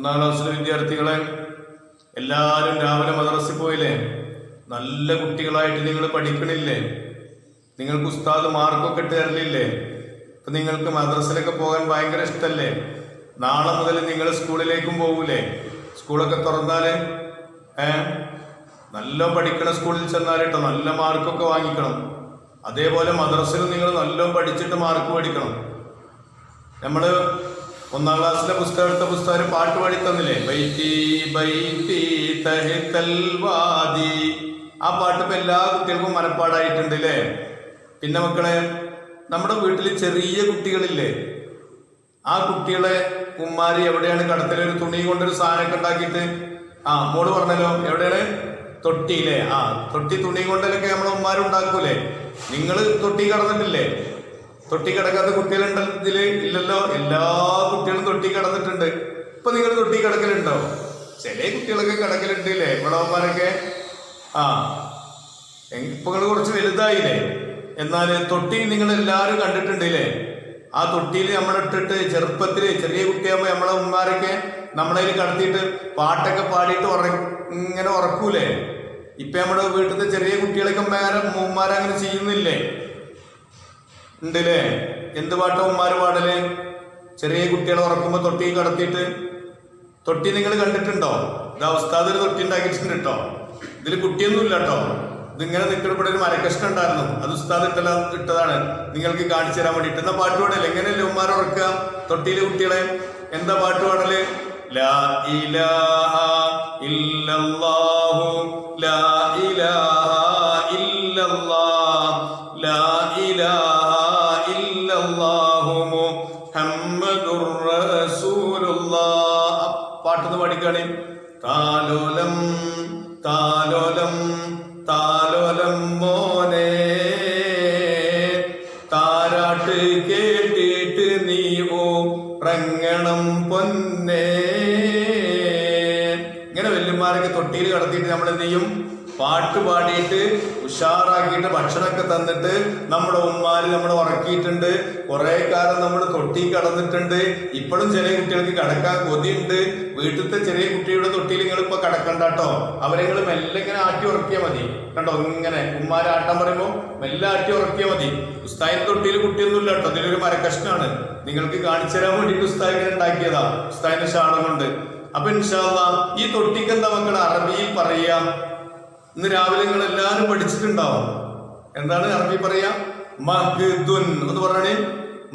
ഒന്നാം ക്ലാസ്സിലെ വിദ്യാർത്ഥികളെ എല്ലാവരും രാവിലെ മദ്രസിൽ പോയില്ലേ? നല്ല കുട്ടികളായിട്ട് നിങ്ങൾ പഠിക്കണില്ലേ? നിങ്ങൾക്ക് ഉസ്താദ് മാർക്കൊക്കെ ഇട്ട് തരലില്ലേ അപ്പം നിങ്ങൾക്ക് മദ്രസിലൊക്കെ പോകാൻ ഭയങ്കര ഇഷ്ടമല്ലേ നാളെ മുതൽ നിങ്ങൾ സ്കൂളിലേക്കും പോകൂലേ? സ്കൂളൊക്കെ തുറന്നാൽ ഏ? നല്ല പഠിക്കണ സ്കൂളിൽ ചെന്നാൽ കേട്ടോ നല്ല മാർക്കൊക്കെ വാങ്ങിക്കണം. അതേപോലെ മദ്രസയിൽ നിങ്ങൾ നല്ല പഠിച്ചിട്ട് മാർക്ക് മേടിക്കണം. നമ്മൾ ഒന്നാം ക്ലാസ്സിലെ പുസ്തകം എടുത്ത പുസ്തകം പാട്ട് പാടി തന്നില്ലേ? ബൈത്തി ബൈത്തി ആ പാട്ട് ഇപ്പൊ എല്ലാ കുട്ടികൾക്കും മനപ്പാടായിട്ടുണ്ട് അല്ലേ പിന്നെ മക്കളെ നമ്മുടെ വീട്ടിൽ ചെറിയ കുട്ടികളില്ലേ? ആ കുട്ടികളെ ഉമ്മാരി എവിടെയാണ് കടത്തിലെ ഒരു തുണി കൊണ്ടൊരു സാധനമൊക്കെ ഉണ്ടാക്കിയിട്ട്. ആ മോൾ പറഞ്ഞല്ലോ എവിടെയാണ്? തൊട്ടിയില്ലേ? ആ തൊട്ടി തുണി കൊണ്ടൊക്കെ നമ്മളെ ഉമ്മാരുണ്ടാക്കൂലേ നിങ്ങൾ തൊട്ടി കടന്നിട്ടില്ലേ? തൊട്ടി കിടക്കാത്ത കുട്ടികളുണ്ട് ഇതിൽ ഇല്ലല്ലോ. എല്ലാ കുട്ടികളും തൊട്ടി കിടന്നിട്ടുണ്ട് ഇപ്പൊ നിങ്ങൾ തൊട്ടി കിടക്കലുണ്ടോ ചില കുട്ടികളൊക്കെ കിടക്കലുണ്ട് ഇല്ലേ ഇവിടവന്മാരൊക്കെ ആ ഇപ്പൊ കുറച്ച് വലുതായില്ലേ? എന്നാൽ തൊട്ടി നിങ്ങൾ എല്ലാവരും കണ്ടിട്ടുണ്ട് ഇല്ലേ ആ തൊട്ടിയിൽ നമ്മളിട്ടിട്ട് ചെറുപ്പത്തിൽ ചെറിയ കുട്ടിയാകുമ്പോൾ നമ്മളെ ഉമ്മാരൊക്കെ നമ്മളതിൽ കടത്തിയിട്ട് പാട്ടൊക്കെ പാടിയിട്ട് ഉറ ഇങ്ങനെ ഉറക്കൂലേ? ഇപ്പൊ നമ്മുടെ വീട്ടിലത്തെ ചെറിയ കുട്ടികളൊക്കെ മേരെ ഉമ്മാരങ്ങനെ ചെയ്യുന്നില്ലേ? ഉണ്ടല്ലേ? എന്ത് പാട്ടാ ഉമ്മാര് പാടൽ? ചെറിയ കുട്ടികളെ ഉറക്കുമ്പോൾ തൊട്ടി കടത്തിയിട്ട് തൊട്ടി നിങ്ങൾ കണ്ടിട്ടുണ്ടോ? ഇത് അവസ്ഥാത് ഒരു തൊട്ടി ഉണ്ടാക്കിയിട്ടുണ്ട് കേട്ടോ ഇതിൽ കുട്ടിയൊന്നും ഇല്ല കേട്ടോ ഇതിങ്ങനെ നിൽക്കുമ്പോൾ ഒരു മരക്കഷ്ണം ഉണ്ടായിരുന്നു. അത് ഉസ്താദ് ഇട്ടല ഇട്ടതാണ്. നിങ്ങൾക്ക് കാണിച്ചു തരാൻ വേണ്ടിയിട്ട്. എന്നാ പാട്ട് പാടല്ലേ എങ്ങനെയല്ലേ ഉമ്മാരെ ഉറക്കുക തൊട്ടിയിലെ കുട്ടികളെ എന്താ പാട്ട് പാടൽ? ലാ ഇലാഹ ഇല്ലല്ലാഹു ലാ ഇലാഹ താലോലം മോനെ താരാട്ട് കേട്ടിട്ട് നീ ഓ പ്രങ്ങണം പൊന്നേ. ഇങ്ങനെ വല്യന്മാരൊക്കെ തൊട്ടിയിൽ കടത്തിയിട്ട് നമ്മൾ എന്ത് ചെയ്യും പാട്ട് പാടിയിട്ട് ഉഷാറാക്കിയിട്ട് ഭക്ഷണമൊക്കെ തന്നിട്ട് നമ്മുടെ ഉമ്മാര് നമ്മൾ ഉറക്കിയിട്ടുണ്ട്. കുറെ കാലം നമ്മൾ തൊട്ടി കടന്നിട്ടുണ്ട്. ഇപ്പോഴും ചില കുട്ടികൾക്ക് കടക്കാൻ കൊതിയുണ്ട്. വീട്ടിലത്തെ ചെറിയ കുട്ടിയുടെ തൊട്ടിയിൽ നിങ്ങൾ ഇപ്പൊ കിടക്കണ്ട കേട്ടോ അവരെ നിങ്ങൾ മെല്ലെ ഇങ്ങനെ ആട്ടി ഉറക്കിയാൽ മതി. കണ്ടോ? ഇങ്ങനെ ഉമ്മാരെ ആട്ടം പറയുമ്പോൾ മെല്ലെ ആട്ടി ഉറക്കിയാൽ മതി. ഉസ്താദിന്റെ തൊട്ടിയിൽ കുട്ടിയൊന്നുമില്ല കേട്ടോ അതിലൊരു മരക്കഷ്ണാണ്. നിങ്ങൾക്ക് കാണിച്ചു തരാൻ വേണ്ടിയിട്ട് ഉസ്താദ് ഇങ്ങനെ ഉണ്ടാക്കിയതാ. ഉസ്താദിന്റെ ശാളം കൊണ്ട്. അപ്പൊ ഇൻഷാല്ല ഈ തൊട്ടിക്ക് എന്താ മക്കൾ അറബിയിൽ പറയാ? ഇന്ന് രാവിലെ നിങ്ങൾ എല്ലാവരും പഠിച്ചിട്ടുണ്ടാവും. എന്താണ് അറബി പറയാ? മഹ്ദുൻ എന്ന് പറയണേ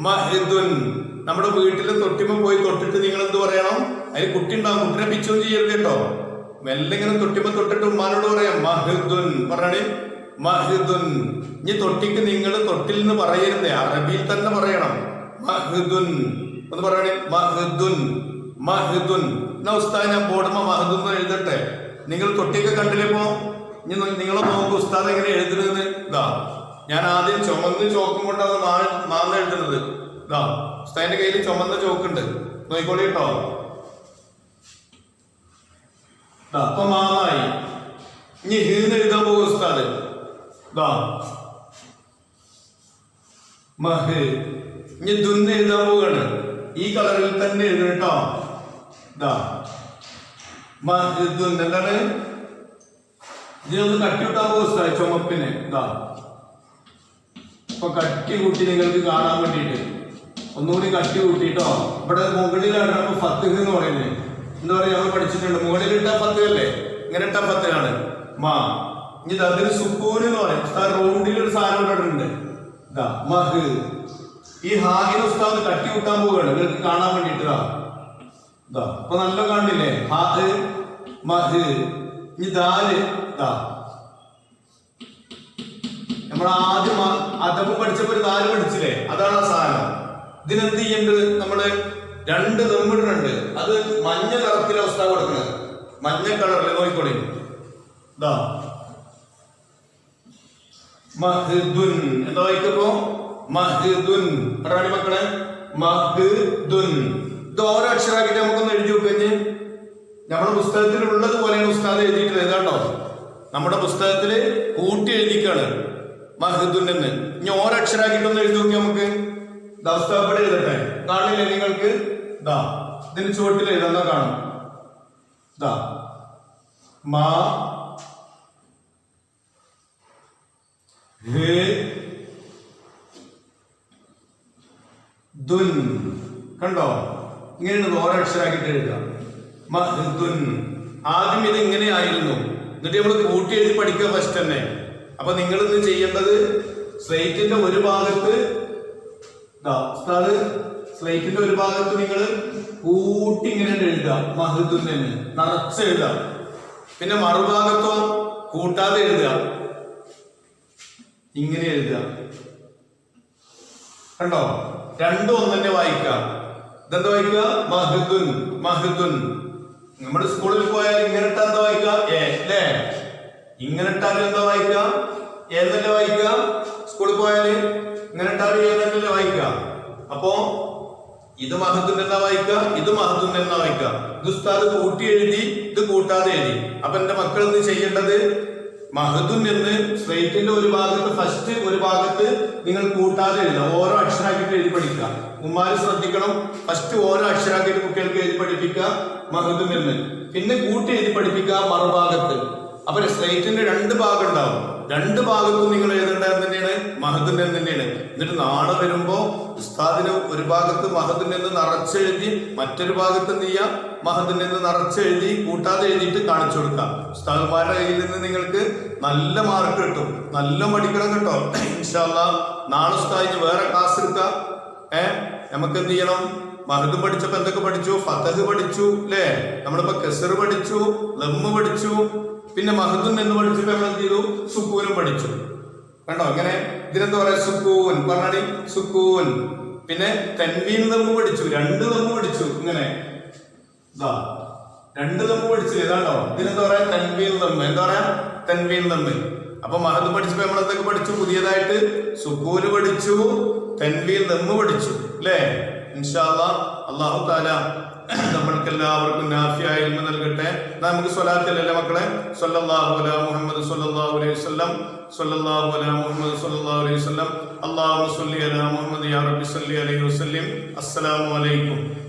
മഹ്ദുൻ. നമ്മുടെ വീട്ടിൽ തൊട്ടിമ പോയി തൊട്ടിട്ട് നിങ്ങൾ എന്ത് പറയണം? അതിന് കുട്ടി ഉണ്ടാവും കുട്ടിനെ പിച്ചും ചെയ്യരുത് കേട്ടോ. മെല്ലെ ഇങ്ങനെ തൊട്ടിമ തൊട്ടിട്ട് ഉമ്മാനോട് പറയാം മഹിദുൻ പറയണേ മഹിദുൻ ഇനി തൊട്ടിക്ക് നിങ്ങൾ തൊട്ടിൽ നിന്ന് പറയരുതേ. അറബിയിൽ തന്നെ പറയണം. മഹിദുൻ ഒന്ന് പറയണേ മഹിദുൻ മഹിദുൻ. എന്നാ ഉസ്താദ് ഞാൻ ബോർഡുമ്മ മഹദുൻ എന്ന് എഴുതട്ടെ. നിങ്ങൾ തൊട്ടിയൊക്കെ കണ്ടില്ലേ പോ ഇനി നിങ്ങൾ നോക്ക് ഉസ്താദ് എങ്ങനെ എഴുതുന്നത് ഇതാ. ഞാൻ ആദ്യം ചുമന്ന് ചോക്കും കൊണ്ടാണ് മാന്ന് എഴുതുന്നത്. ഇതാ. ഉസ്താദിന്റെ കയ്യിൽ ചുമന്ന ചോക്കുണ്ട്. നോയിക്കോളി കേട്ടോ ദാ, അപ്പൊ മാമായി. ഇനി ഹീന്ന് എഴുതാൻ പോകും ഉസ്താദ്. മഹ്. ഇനി ദുന്ന് എഴുതാൻ പോവുകയാണ്. ഈ കളറിൽ തന്നെ എഴുതണം കേട്ടോ. ഇതാ മഹ് എന്താണ്? ഇതിനൊന്ന് കട്ടി വിട്ടാൻ പോകും ചുമപ്പിന്. ഇതാ അപ്പൊ കട്ടി കൂട്ടി നിങ്ങൾക്ക് കാണാൻ വേണ്ടിയിട്ട്. ഒന്നുകൂടി കട്ടി കൂട്ടിട്ടോ? ഇവിടെ മുകളിലാണ് നമ്മൾ ഫത്തുഹ് എന്ന് പറയുന്നത്. എന്താ പറയാ നമ്മൾ പഠിച്ചിട്ടുണ്ട്. മുകളിൽ ഇട്ട ഫത്ത് അല്ലേ? ഇങ്ങനെ ഇട്ട ഫത്തിലാണ്. മാ. ഇനി അതിന് സുക്കൂന് എന്ന് പറയും. ഉസ്താദ് റൗണ്ടിൽ ഒരു സാധനം ഇട്ടിട്ടുണ്ട് മഹ്. ഈ ഹാഗിന് ഉസ്താദ് കട്ടി കൂട്ടാൻ പോവുകയാണ്. നിങ്ങൾക്ക് കാണാൻ വേണ്ടിട്ട് ഇതാ നല്ല കാണില്ലേ? ഹാഹ് മഹ്. ഇനി ദാൽ നമ്മൾ ആദ്യം അതപ്പ് അദബ് പഠിച്ചപ്പോ ഒരു ദാൽ പഠിച്ചില്ലേ? അതാണ് ആ സാധനം. ഇതിനെന്ത് ചെയ്യേണ്ടത് നമ്മൾ രണ്ട് ദമ്മിടുന്നുണ്ട് അത് മഞ്ഞ നിറത്തിലെ അവസ്ഥ കൊടുക്കുന്നത് മഞ്ഞ കളറിൽ നോക്കിക്കോളി. ഇതാ മഹ്ദുൻ. എന്താ വായിക്കപ്പോ മഹ്ദുൻ. പറയാണി മക്കളെ? മഹ്ദുൻ. ഇത് ഓരോ അക്ഷരാക്കിട്ട് നമുക്കൊന്ന് എഴുതി വെക്കഞ്ഞ് നമ്മുടെ പുസ്തകത്തിൽ ഉള്ളത് പോലെയാണ് ഉസ്താദ് എഴുതിയിട്ടുള്ളത്. ഏതാണ്ടോ നമ്മുടെ പുസ്തകത്തിൽ കൂട്ടി എഴുതിക്കാണ് മഹ്ദുൻ എന്ന്. ഇനി ഓരോ അക്ഷരാക്കിട്ടൊന്ന് എഴുതി നോക്കി നമുക്ക്? ദാസ്താപ്പടെ എഴുതട്ടെ. കാണില്ലേ നിങ്ങൾക്ക് ദാ ഇതിന് ചുവട്ടിൽ എഴുതുന്ന കാണും. ദാ. മാ ഹേ ദുൻ. കണ്ടോ? ഇങ്ങനെയാണ് ഓരോ അക്ഷരാക്കിട്ട് എഴുതാം മഹ്ദുൻ ആദ്യം ഇത് ഇങ്ങനെയായിരുന്നു. എന്നിട്ട് നമ്മൾ കൂട്ടി എഴുതി പഠിക്കുക ഫസ്റ്റ് തന്നെ. അപ്പൊ നിങ്ങൾ ഇന്ന് ചെയ്യേണ്ടത് സ്ലേറ്റിന്റെ ഒരു ഭാഗത്ത് ഉസ്താദ് സ്ലേറ്റിന്റെ ഒരു ഭാഗത്ത് നിങ്ങൾ കൂട്ടി ഇങ്ങനെ എഴുതുക എന്ന് നിറച്ച് എഴുതുക പിന്നെ മറുഭാഗത്തോ കൂട്ടാതെ എഴുതുക ഇങ്ങനെ എഴുതുക കണ്ടോ? രണ്ടും ഒന്ന് തന്നെ വായിക്കാം. ഇതെന്താ വായിക്കുക? മഹദുൻ മഹദുൻ. നമ്മുടെ സ്കൂളിൽ പോയാൽ ഇങ്ങനെ ഇട്ടാ എന്താ വായിക്കുക? ഇങ്ങനെ ഇട്ടാലും എന്താ വായിക്കുക? എന്നല്ലേ വായിക്കുക? സ്കൂളിൽ പോയാൽ ഇങ്ങനെ ഇട്ടാലും അപ്പോ ഇത് മഹത്വം എന്ന വായിക്കുക ഇത് മഹത്വം എന്ന വായിക്കുക ഇത് ഉസ്താദ് കൂട്ടി എഴുതി ഇത് കൂട്ടാതെ എഴുതി. അപ്പൊ എന്റെ മക്കൾ ഇന്ന് ചെയ്യേണ്ടത് മഹദുൻ എന്ന് സ്ട്രേറ്റിന്റെ ഒരു ഭാഗത്ത് ഫസ്റ്റ് ഒരു ഭാഗത്ത് നിങ്ങൾ കൂട്ടാതെ എഴുതുക. ഓരോ അക്ഷരാക്കിയിട്ട് എഴുതി പഠിക്കുക. ഉമ്മാര് ശ്രദ്ധിക്കണം. ഫസ്റ്റ് ഓരോ അക്ഷരാക്കിയിട്ട് കുട്ടികൾക്ക് എഴുതി പഠിപ്പിക്കുക മഹദുൻ എന്ന്. പിന്നെ കൂട്ടി എഴുതി പഠിപ്പിക്കുക മറുഭാഗത്ത്. അപ്പൊ സ്ലേറ്റിന്റെ രണ്ട് ഭാഗം ഉണ്ടാവും. രണ്ട് ഭാഗത്തും നിങ്ങൾ എഴുതേണ്ടത് തന്നെയാണ് മഹദിന്റെ തന്നെയാണ് എന്നിട്ട് നാളെ വരുമ്പോ ഉസ്താദിന് ഒരു ഭാഗത്ത് മഹദിന്റെ നിറച്ചെഴുതി മറ്റൊരു ഭാഗത്ത് എന്ത് ചെയ്യാം? മഹദിന്റെ നിറച്ചെഴുതി കൂട്ടാതെ എഴുതിയിട്ട് കാണിച്ചു കൊടുക്കാം. ഉസ്താദുമാരുടെ കയ്യിൽ നിന്ന് നിങ്ങൾക്ക് നല്ല മാർക്ക് കിട്ടും. നല്ല മടിക്കണം കേട്ടോ. ഇൻഷാല്ല നാളെ ഉസ്താദിന് വേറെ ക്ലാസ് എടുക്കാം. ഏ? നമുക്ക് എന്ത് ചെയ്യണം? മഹദ് പഠിച്ചപ്പോ എന്തൊക്കെ പഠിച്ചു? ഫതഹ് പഠിച്ചു അല്ലേ നമ്മളിപ്പോ കെസർ പഠിച്ചു ലമ്മ് പഠിച്ചു പിന്നെ മഹദുൻ എന്ന് പഠിച്ചപ്പോ നമ്മൾ എന്ത് ചെയ്തു? സുക്കൂനും പഠിച്ചു. കണ്ടോ? അങ്ങനെ ഇതിനെന്താ പറയാ? സുക്കൂൻ. പറഞ്ഞാടി? സുക്കൂൻ. പിന്നെ തെൻവീൻ ലമ്മ് പഠിച്ചു. രണ്ട് ലമ്മ് പഠിച്ചു. ഇങ്ങനെ. ഇതാ. രണ്ട് ലമ്മ് പഠിച്ചു ഏതാണ്ടോ ഇതിനെന്താ പറയാ? തെൻവീൻ ലമ്മ് എന്താ പറയാ? തെൻവീൻ ലമ്മ് അപ്പൊ മഹദ് പഠിച്ചപ്പോ നമ്മൾ എന്തൊക്കെ പഠിച്ചു? പുതിയതായിട്ട് സുക്കൂന് പഠിച്ചു തെൻവീൻ ലമ്മ് പഠിച്ചു. അല്ലേ ഇൻഷാല്ല അള്ളാഹു താല നമ്മൾക്ക് എല്ലാവർക്കും നാഫിയായ നൽകട്ടെ. എന്നാ നമുക്ക് സ്വലാത്തിലല്ലേ മക്കളെ? സല്ലല്ലാഹു മുഹമ്മദ് സല്ലല്ലാഹു അലൈഹി വസല്ലം. സല്ലല്ലാഹു അലാ മുഹമ്മദ് സല്ലല്ലാഹു അലൈഹി വസല്ലം. അല്ലാഹു സ്വല്ലി അലാ മുഹമ്മദ് യാ റബ്ബി സല്ലി അലൈഹി വസല്ലം. അസ്സലാമു അലൈക്കും.